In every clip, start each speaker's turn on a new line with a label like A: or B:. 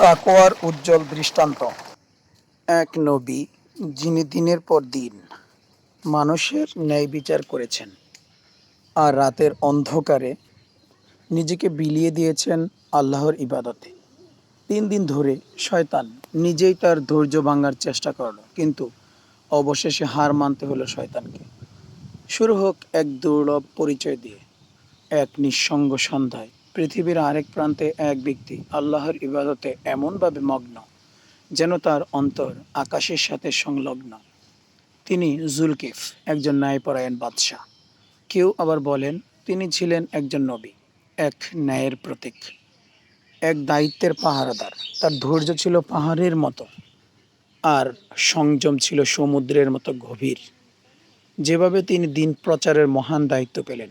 A: তাকোয়ার উজ্জ্বল দৃষ্টান্ত। এক নবী, যিনি দিনের পর দিন মানুষের ন্যায় বিচার করেছেন আর রাতের অন্ধকারে নিজেকে বিলিয়ে দিয়েছেন আল্লাহর ইবাদতে। তিন দিন ধরে শয়তান নিজেই তার ধৈর্য ভাঙার চেষ্টা করল, কিন্তু অবশেষে হার মানতে হলো শয়তানকে। শুরু হোক এক দুর্লভ পরিচয় দিয়ে, এক নিঃসঙ্গ সন্ধ্যায়। পৃথিবীর আরেক প্রান্তে এক ব্যক্তি আল্লাহর ইবাদতে এমনভাবে মগ্ন, যেন তার অন্তর আকাশের সাথে সংলগ্ন। তিনি জুলকিফ, একজন ন্যায়পরায়ণ বাদশাহ। কেউ আবার বলেন, তিনি ছিলেন একজন নবী, এক ন্যায়ের প্রতীক। এক দায়িত্বের পাহারাদার। তার ধৈর্য ছিল পাহাড়ের মতো, আর সংযম ছিল সমুদ্রের মতো গভীর। যেভাবে তিনি দিন প্রচারের মহান দায়িত্ব পেলেন।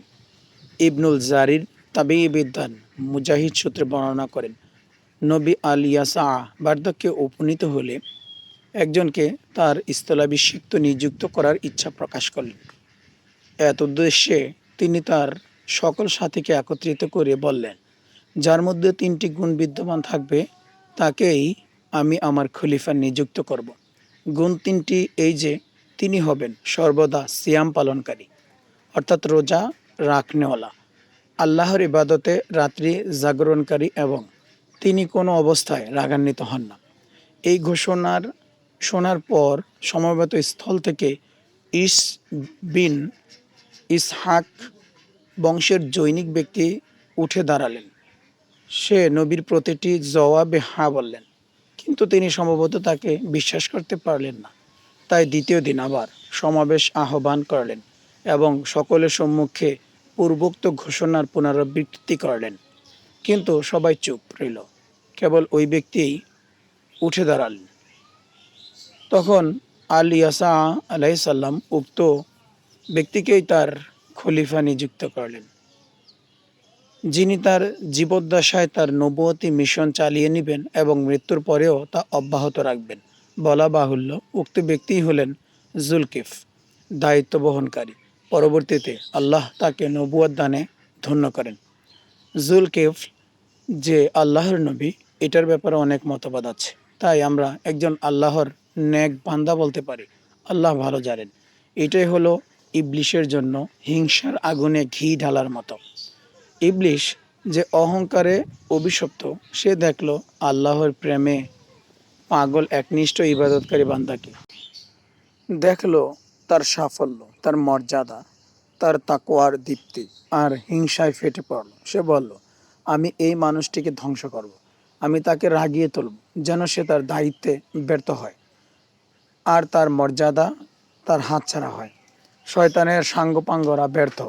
A: ইবনুল জারির তাবি বিদ্যান মুজাহিদ সূত্রে বর্ণনা করেন, নবী আল ইয়াসা বার্ধক্যে উপনীত হলে একজনকে তার স্থলাভিষিক্ত নিযুক্ত করার ইচ্ছা প্রকাশ করলেন। এত উদ্দেশ্যে তিনি তার সকল সাথীকে একত্রিত করে বললেন, যার মধ্যে তিনটি গুণ বিদ্যমান থাকবে, তাকেই আমি আমার খলিফা নিযুক্ত করব। গুণ তিনটি এই যে, তিনি হবেন সর্বদা সিয়াম পালনকারী, অর্থাৎ রোজা রাখনেওয়ালা। আল্লাহর ইবাদতে রাত্রি জাগরণকারী এবং তিনি কোনো অবস্থায় রাগান্বিত হন না। এই ঘোষণার, শোনার পর সমবেত স্থল থেকে ইস বিন ইসহাক বংশের জৈনিক ব্যক্তি উঠে দাঁড়ালেন। সে নবীর প্রতিটি জবাবে হা বললেন, কিন্তু তিনি সম্ভবত তাকে বিশ্বাস করতে পারলেন না। তাই দ্বিতীয় দিন আবার সমাবেশ আহ্বান করলেন এবং সকলের সম্মুখে পূর্বোক্ত ঘোষণার পুনরাবৃত্তি করলেন। কিন্তু সবাই চুপ রইল। কেবল ওই ব্যক্তিই উঠে দাঁড়ালেন। তখন আল ইয়াসা আলাইসাল্লাম উক্ত ব্যক্তিকেই তার খলিফা নিযুক্ত করলেন। যিনি তার জীবদ্দশায় তার নবতী মিশন চালিয়ে নেবেন এবং মৃত্যুর পরেও তা অব্যাহত রাখবেন বলা বাহুল্য, উক্ত ব্যক্তিই হলেন জুলকিফ, দায়িত্ব বহনকারী। পরবর্তীতে আল্লাহ তাকে নবুয়াদ দানে ধন্য করেন। জুলকিফ, যে আল্লাহর নবী, এটার ব্যাপারে অনেক মতবাদ আছে। তাই আমরা একজন আল্লাহর ন্যাক বান্দা বলতে পারি। আল্লাহ ভালো জানেন। এটাই হলো ইবলিশের জন্য হিংসার আগুনে ঘি ঢালার মতো। ইবলিশ যে অহংকারে অভিশপ্ত, সে দেখল আল্লাহর প্রেমে পাগল একনিষ্ঠ ইবাদতকারী বান্দাকে। দেখল তার সাফল্য, তার মর্যাদা, তার তাকোয়ার দীপ্তি আর হিংসায় ফেটে পড়ল। সে বলল, আমি এই মানুষটিকে ধ্বংস করব। আমি তাকে রাগিয়ে তুলব, যেন সে তার দায়িত্বে ব্যর্থ হয় আর তার মর্যাদা তার হাতছাড়া হয়। শয়তানের সাঙ্গপাঙ্গরা ব্যর্থ।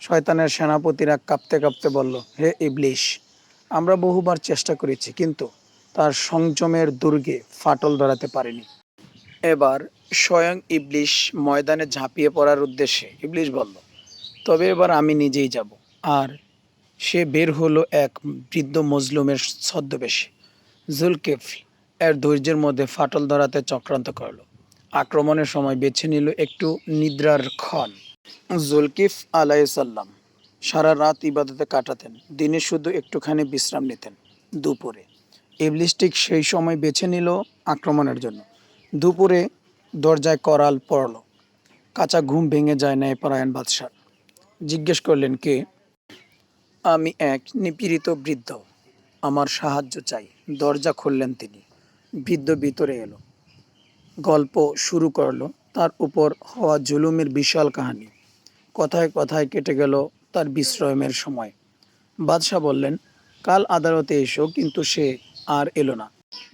A: শয়তানের সেনাপতিরা কাঁপতে কাঁপতে বলল, হে ইবলিশ, আমরা বহুবার চেষ্টা করেছি, কিন্তু তার সংযমের দুর্গে ফাটল ধরাতে পারেনি। এবার স্বয়ং ইবলিশ ময়দানে ঝাঁপিয়ে পড়ার উদ্দেশ্যে। ইবলিশ বলল, তবে এবার আমি নিজেই যাব। আর সে বের হলো এক বৃদ্ধ মজলুমের ছদ্মবেশে। জুলকেফ এর ধৈর্যের মধ্যে ফাটল ধরাতে চক্রান্ত করল। আক্রমণের সময় বেছে নিল একটু নিদ্রার ক্ষণ। জুলকিফ আলাইসাল্লাম সারা রাত ইবাদতে কাটাতেন, দিনে শুধু একটুখানি বিশ্রাম নিতেন দুপুরে। ইবলিস্টিক সেই সময় বেছে নিল আক্রমণের জন্য। দুপুরে দরজায় করাল পড়ল কাঁচা ঘুম ভেঙে যায় ন্যায়পরায়ণ বাদশাহ জিজ্ঞেস করলেন, কে? আমি এক নিপীড়িত বৃদ্ধ। আমার সাহায্য চাই। দরজা খুললেন তিনি। বৃদ্ধ ভিতরে এলো। গল্প শুরু করল। তার উপর হওয়া জুলুমের বিশাল কাহিনী। কথায় কথায় কেটে গেল তার বিশ্রামের সময়। বাদশাহ বললেন, কাল আদালতে এসো, কিন্তু সে আর এলো না।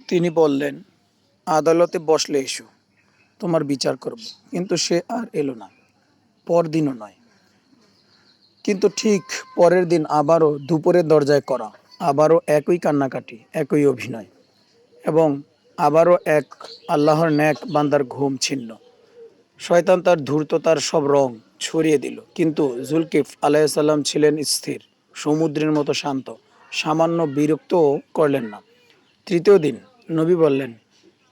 A: তিনি বললেন, আদালতে বসলে এসো। তোমার বিচার করব। কিন্তু সে আর এলো না। পরদিনও নয়। কিন্তু ঠিক পরের দিন আবারও দুপুরের দরজায় করা, আবারও একই কান্নাকাটি, একই অভিনয়, এবং আবারও এক আল্লাহর ন্যাক বান্দার ঘুম ছিন্ন। শয়তান তার ধূর্ততার সব রং ছড়িয়ে দিল। কিন্তু জুলকিফ আলাইসাল্লাম ছিলেন স্থির, সমুদ্রের মতো শান্ত, সামান্য বিরক্তও করলেন না। তৃতীয় দিন নবী বললেন,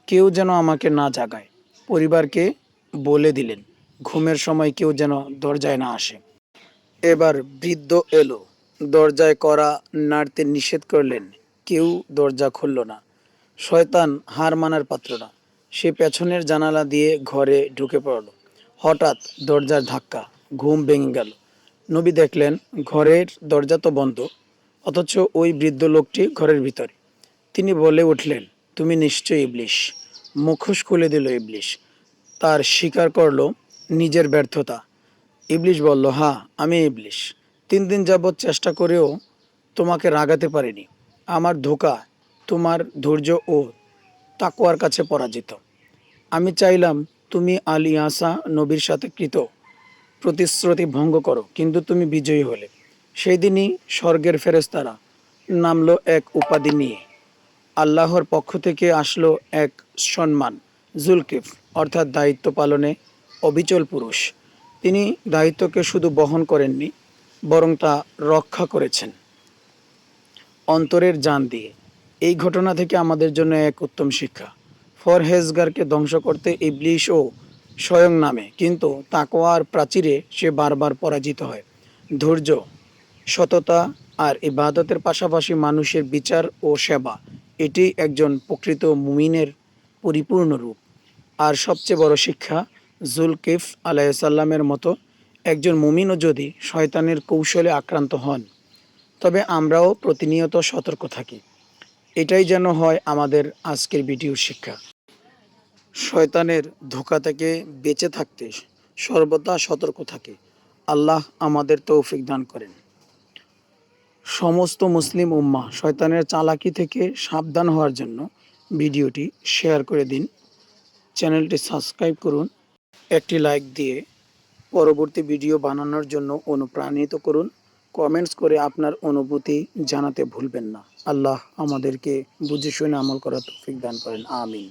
A: কেউ যেন আমাকে না জাগায়। পরিবারকে বলে দিলেন, ঘুমের সময় কেউ যেন দরজায় না আসে। এবার বৃদ্ধ এলো, দরজায় করা নাড়তে নিষেধ করলেন, কেউ দরজা খুলল না। শয়তান হার মানার পাত্র না। সে পেছনের জানালা দিয়ে ঘরে ঢুকে পড়ল। হঠাৎ দরজার ধাক্কা, ঘুম ভেঙে গেল। নবী দেখলেন, ঘরের দরজা তো বন্ধ, অথচ ওই বৃদ্ধ লোকটি ঘরের ভিতরে। তিনি বলে উঠলেন, তুমি নিশ্চয়ই ইবলিশ। মুখোশ খুলে দিল ইবলিশ। তার স্বীকার করল নিজের ব্যর্থতা। ইবলিশ বলল হ্যাঁ আমি ইবলিশ। তিন দিন যাবৎ চেষ্টা করেও তোমাকে রাগাতে পারিনি। আমার ধোকা, তোমার ধৈর্য ও তাকুয়ার কাছে পরাজিত। আমি চাইলাম তুমি আলী আসা নবীর সাথে কৃত। প্রতিশ্রুতি ভঙ্গ করো, কিন্তু তুমি বিজয়ী হলে। সেই দিনই স্বর্গের ফেরেস্তারা নামলো এক উপাধি নিয়ে। আল্লাহর পক্ষ থেকে আসলো এক সম্মান, জুলকিফ, অর্থাৎ দায়িত্ব পালনে অবিচল পুরুষ। তিনি দায়িত্বকে শুধু বহন করেননি, বরং তা রক্ষা করেছেন। অন্তরের জান দিয়ে। এই ঘটনা থেকে আমাদের জন্য এক উত্তম শিক্ষা। ফরহেজগারকে ধ্বংস করতে ইবলিশ ও স্বয়ং নামে, কিন্তু তাকোয়ার প্রাচীরে সে বারবার পরাজিত হয়। ধৈর্য, সততা আর ইবাদতের পাশাপাশি মানুষের বিচার ও সেবা এটি একজন প্রকৃত মুমিনের পরিপূর্ণ রূপ। আর সবচেয়ে বড় শিক্ষা, জুলকিফ আলাইসাল্লামের মতো একজন মুমিনও যদি শয়তানের কৌশলে আক্রান্ত হন, তবে আমরাও প্রতিনিয়ত সতর্ক থাকি। এটাই যেন হয় আমাদের আজকের ভিডিওর শিক্ষা। শয়তানের ধোকা থেকে বেঁচে থাকতে সর্বদা সতর্ক থাকে। আল্লাহ আমাদের তৌফিক দান করেন। সমস্ত মুসলিম উম্মা শয়তানের চালাকি থেকে সাবধান হওয়ার জন্য ভিডিওটি শেয়ার করে দিন। চ্যানেলটি সাবস্ক্রাইব করুন, একটি লাইক দিয়ে পরবর্তী ভিডিও বানানোর জন্য অনুপ্রাণিত করুন। কমেন্টস করে আপনার অনুভূতি জানাতে ভুলবেন না। আল্লাহ আমাদেরকে বুঝে শুনে আমল করার তৌফিক দান করেন। আমিন।